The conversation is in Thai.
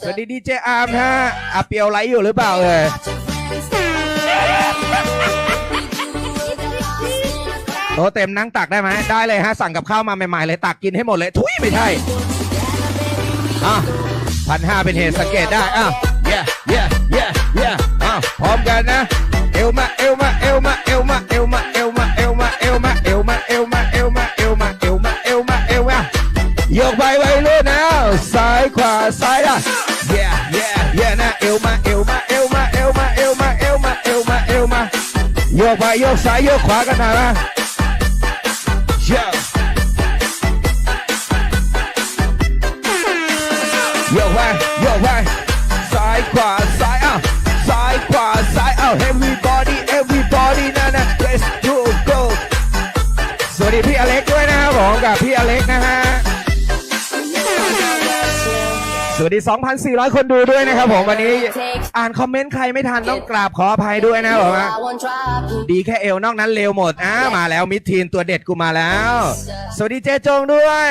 สวัสดีดีเจอาร์มฮะอาเปียวไลฟ์อยู่หรือเปล่าเอ่ยโตะเต็มนั่งตักได้ไหมได้เลยฮะ สั่งกับข้าวมาใหม่ๆเลยตักกินให้หมดเลย ทุยไม่ใช่อะพันห้าเป็นเหตุสังเกตได้อะ yeah yeah yeah yeah อะพร้อมกันนะ โยกไปไปเลยนะซ้ายขวาซ้ายอะ yeah yeah yeah นะเอวมาเอวมาเอวมาเอวมาเอวมาเอวมาเอวมาเอวมาโยกไปโยกซ้ายโยกขวากันหน่อยนะ yeah โยกไปโยกไปซ้ายขวาซ้ายอะซ้ายขวาซ้ายอะ everybody everybody นะนะ let's go go สวัสดีพี่อเล็กด้วยนะครับผมกับพี่อเล็กนะฮะ สวัสดี 2,400 คนดูด้วยนะครับผมวันนี้อ่านคอมเมนต์ใครไม่ทันต้องกราบขออภัยด้วยนะครับผมฮะดีแค่เอวนอกนั้นเร็วหมดอ่ามาแล้วมิดทีนตัวเด็ดกูมาแล้ว สวัสดีเจจงด้วย